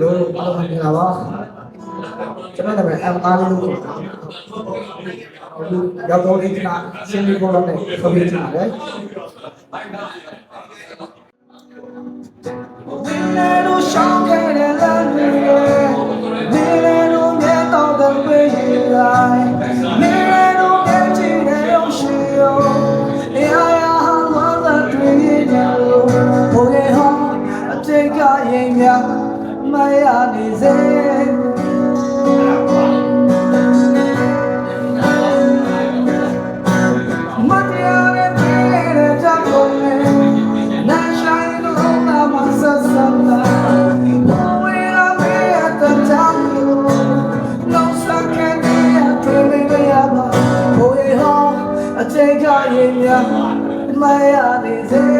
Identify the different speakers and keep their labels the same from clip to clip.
Speaker 1: လို့အားလုံးမင်္ဂလာပါကျွန်တော်နာမည်အမ်အာလို့ခေါ်တာအခုရောက်တော့ဒီကရှင်းပြီးပေါ်တော့ねဆိုပြီးချင်တယ်ဒီနေ့တော့ရှောင်းခဲ့တဲ့လမ်း ရင်များမရနေစေမတရားနဲ့ပြေးတဲ့ကြောက်ကုန်နဲ့နာဆိုင်လို့နာမဆက်စပ်တာဘဝရမေးတဲ့ကြောက်လို့လုံးစကန်ရတဲ့မေးရပါဘိုးရဟောအချိန်ကရင်များမရနေစေ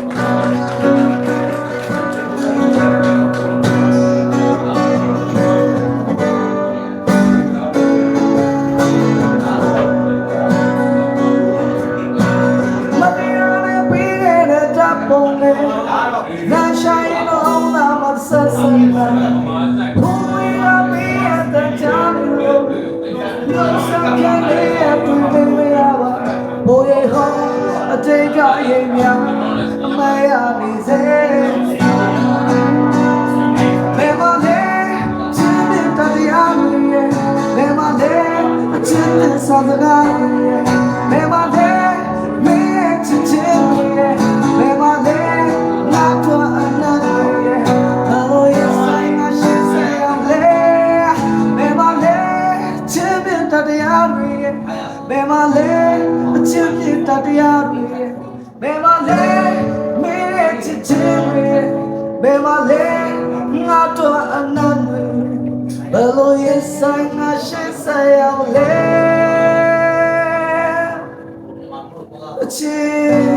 Speaker 1: ပ်ပုံနဲ့လမ်းဆိုင်တော့နာမဆက်စပ်တာဘုံဝေးရမီးရတဲ့ချမ်းလို့လုံးစကန်ရတူနေမရပါဘိုးရဲ့ဟောအတိတ်ကရင်များအမရနေစေဘယ်မှာလဲချစ်တဲ့တရားတွေဘယ်မှာလဲအချစ်တဲ့စာစကားတွေ ဘယ်မှာလဲအချစ်ပြတတရားတွေဘယ်မှာလဲမင်းရဲ့ချစ်ချင်းတွေဘယ်မှာလဲငါတို့အနန္တဘယ်လိုရဲ့ဆိုင်ငါရှေ့ဆိုင်အောင်လဲအချစ်